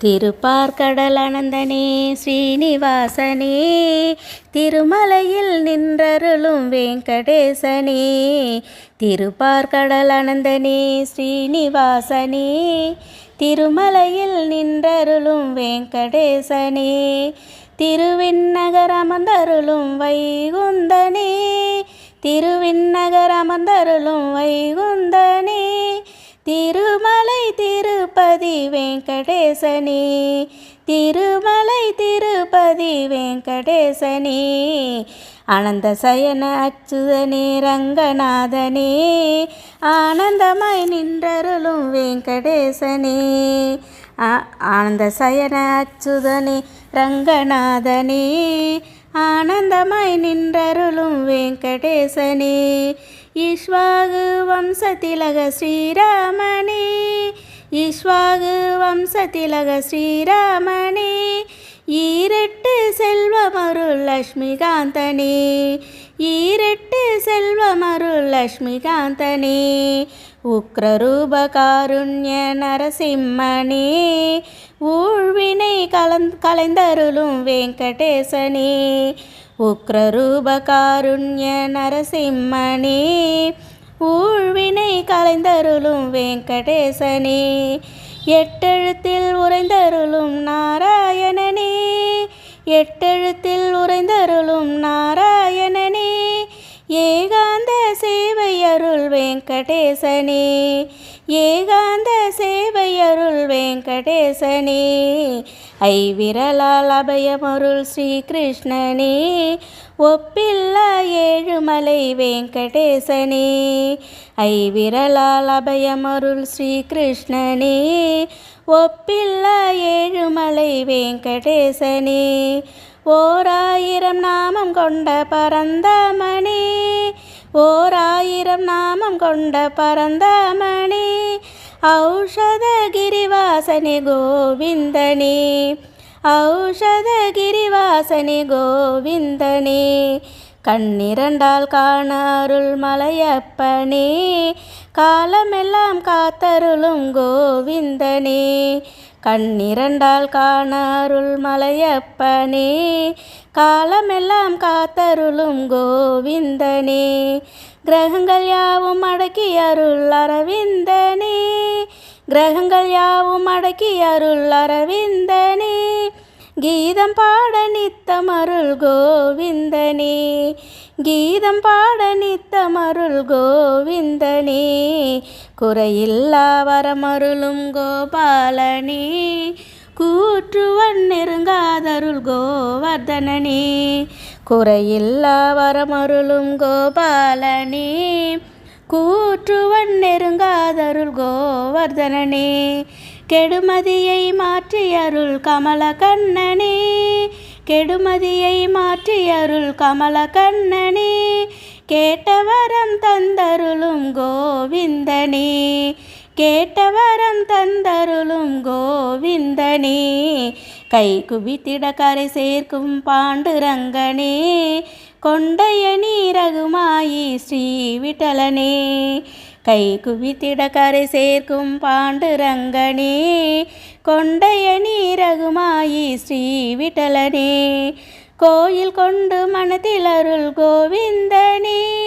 திருப்பார்கடல் அனந்தனே ஸ்ரீனிவாசனே திருமலையில் நின்றருளும் வெங்கடேசனே திருப்பார்கடல் அனந்தனே ஸ்ரீனிவாசனே திருமலையில் நின்றருளும் வெங்கடேசனே திருவிண்ணகர் அமர்ந்தருளும் வைகுந்தனே திருவிண்ணகர் அமர்ந்தருளும் திருப்பதி வெங்கடேசனே திருமலை திருப்பதி வெங்கடேசனே அனந்த சயன அச்சுதனே ரங்கநாதனே ஆனந்தமாய் நின்றருளும் வெங்கடேசனே ஆனந்த சயன அச்சுதனே ரங்கநாதனே ஆனந்தமாய் நின்றருளும் வெங்கடேசனே ஈஸ்வாகு வம்சதிலக ஸ்ரீராமனே ஈஸ்வாகு வம்சதிலக ஸ்ரீராமனே ஈரெட்டு செல்வமருள் லக்ஷ்மிகாந்தனே ஈரெட்டு செல்வமருள் லக்ஷ்மிகாந்தனே உக்ரரூபகாருண்ய நரசிம்மனே ஊழ்வினை கலந் கலைந்தருளும் வெங்கடேசனே உக்ரரூபகாருண்ய நரசிம்மனே ஊழ்வினை கலைந்தருளும் வெங்கடேசனே எட்டெழுத்தில் உறைந்தருளும் நாராயணனே எட்டெழுத்தில் உறைந்தருளும் நாராயணனே ஏகாந்த சேவை அருள் வெங்கடேசனே ஏகாந்த சேவை அருள் வெங்கடேசனே ஐவிரலால் அபயமருள் ஸ்ரீகிருஷ்ணனே ஒப்பில்ல ஏழுமலை வெங்கடேசனே. ஐவிரலால் அபயமருள் ஸ்ரீகிருஷ்ணனே ஒப்பில்ல ஏழுமலை வெங்கடேசனே. ஓராயிரம் நாமம் கொண்ட பரந்தாமனே ஓராயிரம் நாமம் கொண்ட பரந்தாமனே. ஔஷத கிரிவாசனே கோவிந்தனே ஔஷத கிரிவாசனே கோவிந்தனே கண்ணிரண்டால் காண அருள் மலையப்பனே காலமெல்லாம் காத்தருளும் கோவிந்தனே கண்ணிரண்டால் காண அருள் மலையப்பனே காலமெல்லாம் காத்தருளும் கோவிந்தனே கிரகங்கள் யாவும் அடக்கி அருள் அரவிந்தனே. கிரகங்கள் யாவும் அடக்கி அருள் அரவிந்தனே. கீதம் பாட நித்தம் அருள் கோவிந்தனே. கீதம் பாட நித்தம் அருள் கோவிந்தனே. குறையில்லா வரமருளும் கோபாலனே. கூற்றுவன் நெருங்காதருள் கோவர்தனனே. குறையில்லா வரமருளும் கோபாலனே. கூற்றுவன் நெருங்காதருள் கோவர்தனனே. கெடுமதியை மாற்றி அருள் கமல கண்ணனே கெடுமதியை மாற்றி அருள் கமல கண்ணனே கேட்டவரம் தந்தருளும் கோவிந்தனே. கேட்டவரம் தந்தருளும் கோவிந்தனே. கை குவித்திட கரை சேர்க்கும் பாண்டுரங்கனே கொண்டைய நீரகுமாயி ஸ்ரீ விட்டலனே கை குவித்திட கரை சேர்க்கும் பாண்டுரங்கனே கொண்டைய நீரகுமாயி ஸ்ரீ விட்டலனே கோயில் கொண்டு மனதில் அருள் கோவிந்தனே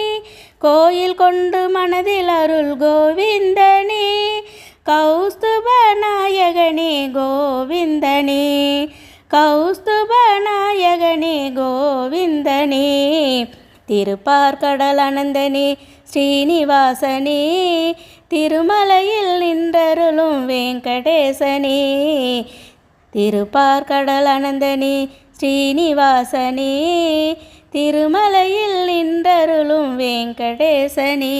கோயில் கொண்டு மனதில் அருள் கோவிந்தனே. கௌஸ்துப நாயகனே கோவிந்தனே. கௌஸ்துபநாயகனே கோவிந்தனே திருப்பார்கடல் அனந்தனே ஸ்ரீனிவாசனே திருமலையில் நின்றருளும் வெங்கடேசனே திருப்பார்கடல் அனந்தனே ஸ்ரீனிவாசனே திருமலையில் நின்றருளும் வெங்கடேசனே.